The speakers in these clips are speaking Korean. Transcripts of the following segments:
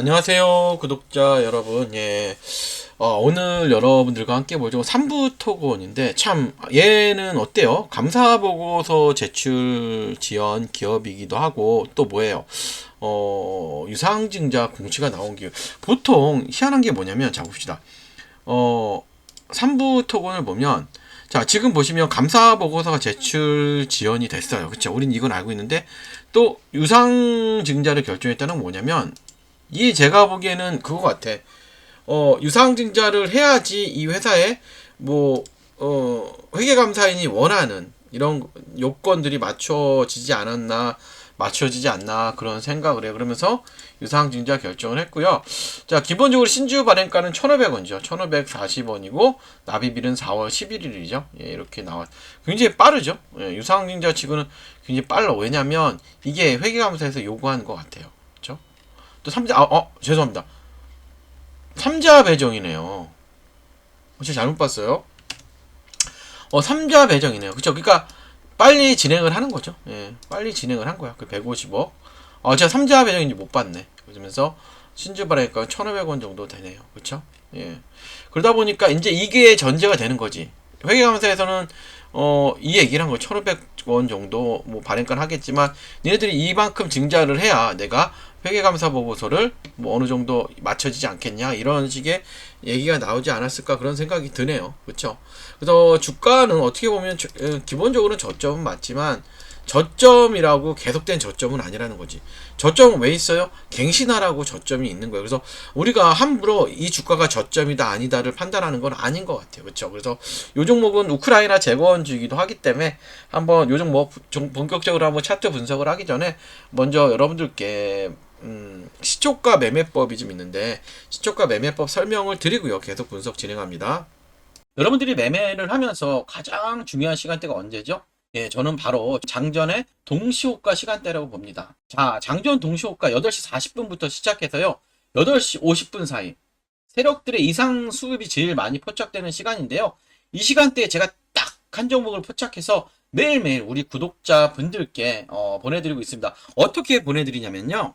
안녕하세요, 구독자 여러분. 예. 어, 오늘 여러분들과 함께 보죠. 3부 토건인데, 참, 얘는 어때요? 감사보고서 제출 지연 기업이기도 하고, 또 뭐예요? 어, 유상증자 공시가 나온 기업. 보통 희한한 게 뭐냐면, 자, 봅시다. 어, 3부 토건을 보면, 자, 지금 보시면 감사 보고서가 제출 지연이 됐어요. 그쵸? 우린 이건 알고 있는데, 또 유상 증자를 결정했다는 건 뭐냐면, 이 제가 보기에는 그거 같아. 어, 유상 증자를 해야지 이 회사에 뭐, 어, 회계감사인이 원하는 이런 요건들이 맞춰지지 않았나, 맞춰지지 않나 그런 생각을 해요. 그러면서 유상 증자 결정을 했고요. 자, 기본적으로 신주 발행가는 1,500원이죠. 1,540원이고 납입일은 4월 11일이죠. 예, 이렇게 나와. 굉장히 빠르죠. 예, 유상 증자 치고는 굉장히 빨라. 왜냐면 이게 회계감사에서 요구하는 것 같아요. 또 삼자 아, 어 죄송합니다. 삼자 배정이네요. 어, 제가 잘못 봤어요. 어 삼자 배정이네요. 그쵸? 그러니까 빨리 진행을 하는 거죠. 예, 빨리 진행을 한 거야. 그 150억. 어 제가 삼자 배정인지 못 봤네. 그러면서 신주 발행가 1,500원 정도 되네요. 그쵸? 예. 그러다 보니까 이제 이게 전제가 되는 거지. 회계감사에서는 어, 이 얘기를 한 거, 1,500원 정도, 뭐, 발행권 하겠지만, 니네들이 이만큼 증자를 해야 내가 회계감사 보고서를 뭐 어느 정도 맞춰지지 않겠냐, 이런 식의 얘기가 나오지 않았을까, 그런 생각이 드네요. 그쵸? 그래서 주가는 어떻게 보면, 기본적으로는 저점은 맞지만, 저점이라고 계속된 저점은 아니라는 거지. 저점은 왜 있어요? 갱신하라고 저점이 있는 거예요. 그래서 우리가 함부로 이 주가가 저점이다 아니다를 판단하는 건 아닌 것 같아요. 그렇죠? 그래서 요 종목은 우크라이나 재건주이기도 하기 때문에 한번 요 종목 좀 본격적으로 한번 차트 분석을 하기 전에 먼저 여러분들께 음, 시초가 매매법이 좀 있는데 시초가 매매법 설명을 드리고요. 계속 분석 진행합니다. 여러분들이 매매를 하면서 가장 중요한 시간대가 언제죠? 예, 저는 바로 장전의 동시호가 시간대라고 봅니다. 자, 장전 동시호가 8시 40분부터 시작해서요. 8시 50분 사이. 세력들의 이상 수급이 제일 많이 포착되는 시간인데요. 이 시간대에 제가 딱 한 종목을 포착해서 매일매일 우리 구독자 분들께 어, 보내드리고 있습니다. 어떻게 보내드리냐면요.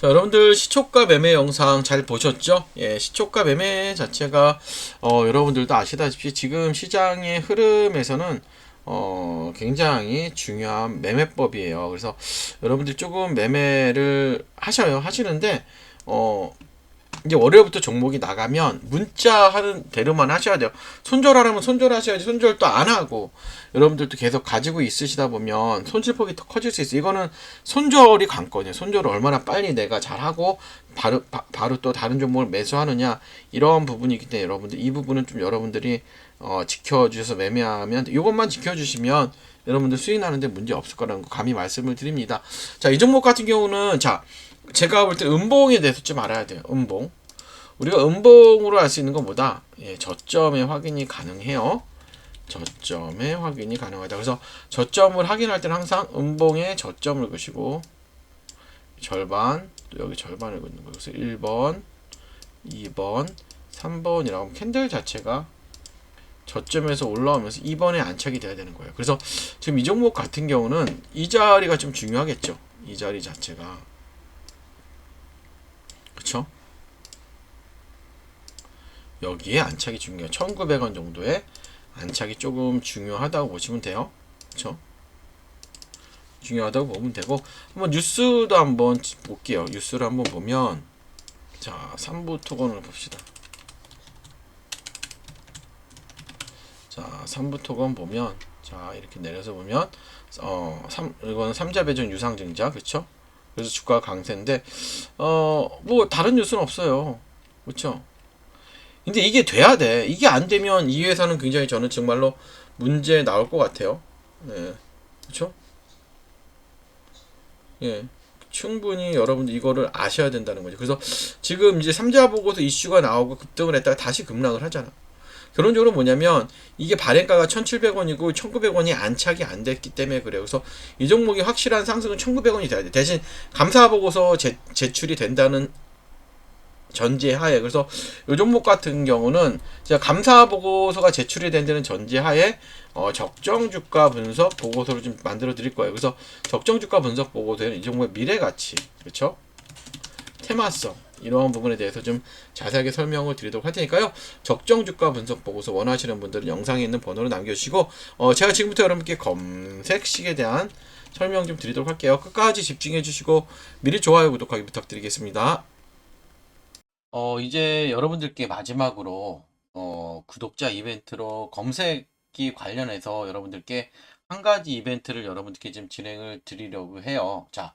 자, 여러분들 시초가 매매 영상 잘 보셨죠? 예, 시초가 매매 자체가 어, 여러분들도 아시다시피 지금 시장의 흐름에서는 어, 굉장히 중요한 매매법이에요. 그래서 여러분들 조금 매매를 하셔요. 하시는데 어, 이제 월요일부터 종목이 나가면 문자 하는 대로만 하셔야 돼요. 손절하려면 손절하셔야지 손절도 안 하고 여러분들도 계속 가지고 있으시다 보면 손실폭이 더 커질 수 있어요. 이거는 손절이 관건이에요. 손절을 얼마나 빨리 내가 잘하고 바로 바, 바로 또 다른 종목을 매수하느냐 이런 부분이기 때문에 여러분들 이 부분은 좀 여러분들이 어, 지켜주셔서 매매하면 이것만 지켜주시면 여러분들 수익 나는데 문제 없을 거라는 거 감히 말씀을 드립니다. 자, 이 종목 같은 경우는 자 제가 볼 때 음봉에 대해서 좀 알아야 돼요. 음봉. 우리가 음봉으로 알 수 있는 것보다 예, 저점의 확인이 가능해요. 저점의 확인이 가능하다. 그래서 저점을 확인할 때는 항상 음봉에 저점을 그시고 절반 또 여기 절반을 긋는 거예요. 그래서 1번, 2번, 3번이라고 하면 캔들 자체가 저점에서 올라오면서 2번에 안착이 돼야 되는 거예요. 그래서 지금 이 종목 같은 경우는 이 자리가 좀 중요하겠죠. 이 자리 자체가 그쵸? 여기에 안착이 중요해요. 1900원 정도의 안착이 조금 중요하다고 보시면 돼요. 그쵸? 중요하다고 보면 되고 한번 뉴스도 한번 볼게요. 뉴스를 한번 보면 자 3부 토건을 봅시다. 자 3부 토건 보면 자 이렇게 내려서 보면 어 3, 이거는 3자 배정 유상증자 그쵸? 그래서 주가 강세인데 어 뭐 다른 뉴스는 없어요. 그렇죠? 근데 이게 돼야 돼. 이게 안 되면 이 회사는 굉장히 저는 정말로 문제 나올 것 같아요. 예. 그렇죠? 예. 충분히 여러분들 이거를 아셔야 된다는 거죠. 그래서 지금 이제 삼자 보고서 이슈가 나오고 급등을 했다가 다시 급락을 하잖아. 결론적으로 뭐냐면 이게 발행가가 1,700원이고 1,900원이 안착이 안 됐기 때문에 그래요. 그래서 이 종목이 확실한 상승은 1,900원이 돼야 돼. 대신 감사 보고서 제, 제출이 된다는 전제하에 그래서 이 종목 같은 경우는 제가 감사 보고서가 제출이 된다는 전제하에 어, 적정 주가 분석 보고서를 좀 만들어 드릴 거예요. 그래서 적정 주가 분석 보고서에는 이 종목의 미래 가치 그렇죠? 테마성 이러한 부분에 대해서 좀 자세하게 설명을 드리도록 할 테니까요. 적정 주가 분석 보고서 원하시는 분들은 영상에 있는 번호로 남겨주시고 어, 제가 지금부터 여러분께 검색식에 대한 설명 좀 드리도록 할게요. 끝까지 집중해 주시고 미리 좋아요 구독하기 부탁드리겠습니다. 어, 이제 여러분들께 마지막으로 어, 구독자 이벤트로 검색기 관련해서 여러분들께 한 가지 이벤트를 여러분들께 지금 진행을 드리려고 해요. 자,